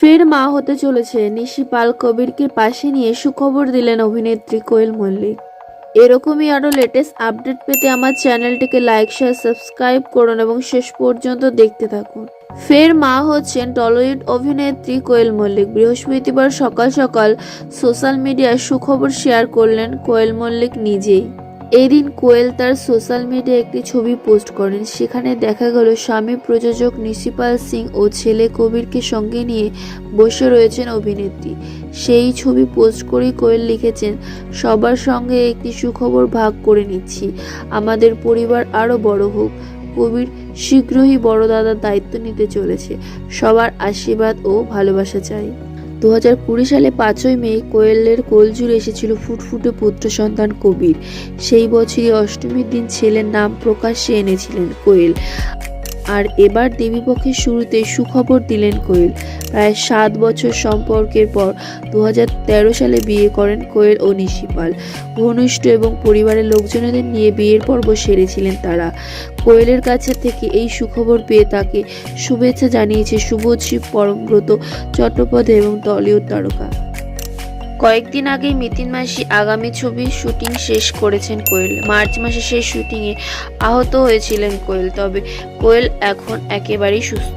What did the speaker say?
ফের মা হতে চলেছে। নিশি পাল কবিরকে পাশে নিয়ে সুখবর দিলেন অভিনেত্রী কোয়েল মল্লিক। এরকমই আরও লেটেস্ট আপডেট পেতে আমার চ্যানেলটিকে লাইক শেয়ার সাবস্ক্রাইব করুন এবং শেষ পর্যন্ত দেখতে থাকুন। ফের মা হচ্ছেন টলিউড অভিনেত্রী কোয়েল মল্লিক। বৃহস্পতিবার সকাল সকাল সোশ্যাল মিডিয়ায় সুখবর শেয়ার করলেন কোয়েল মল্লিক নিজেই। এদিন কোয়েল তার সোশ্যাল মিডিয়ায় একটি ছবি পোস্ট করেন। সেখানে দেখা গেল, স্বামী প্রযোজক নিশিপাল সিং ও ছেলে কবিরকে সঙ্গে নিয়ে বসে রয়েছেন অভিনেত্রী। সেই ছবি পোস্ট করেই কোয়েল লিখেছেন, সবার সঙ্গে একটি সুখবর ভাগ করে নিচ্ছি। আমাদের পরিবার আরও বড় হোক। কবির শীঘ্রই বড় দাদার দায়িত্ব নিতে চলেছে। সবার আশীর্বাদ ও ভালোবাসা চাই। দু হাজার কুড়ি সালে পাঁচই মে কোয়েলের কোলজুড়ে এসেছিল ফুটফুটে পুত্র সন্তান কবির। সেই বছরই অষ্টমীর দিন ছেলের নাম প্রকাশ্যে এনেছিলেন কোয়েল। আর এবার দেবীপক্ষের শুরুতে সুখবর দিলেন কোয়েল। প্রায় সাত বছর সম্পর্কের পর দু হাজার তেরো সালে বিয়ে করেন কোয়েল ও নিশিপাল। ঘনিষ্ঠ এবং পরিবারের লোকজনদের নিয়ে বিয়ের পর্ব সেরেছিলেন তারা। কোয়েলের কাছে থেকে এই সুখবর পেয়ে তাকে শুভেচ্ছা জানিয়েছে শুভশ্রী পরমব্রত চট্টোপাধ্যায় এবং টলিউড তারকা। কয়েকদিন আগেই মিতিন মাসি আগামী ছবির শুটিং শেষ করেছেন কোয়েল। মার্চ মাসে সেই শুটিংয়ে আহত হয়েছিলেন কোয়েল, তবে কোয়েল এখন একেবারেই সুস্থ।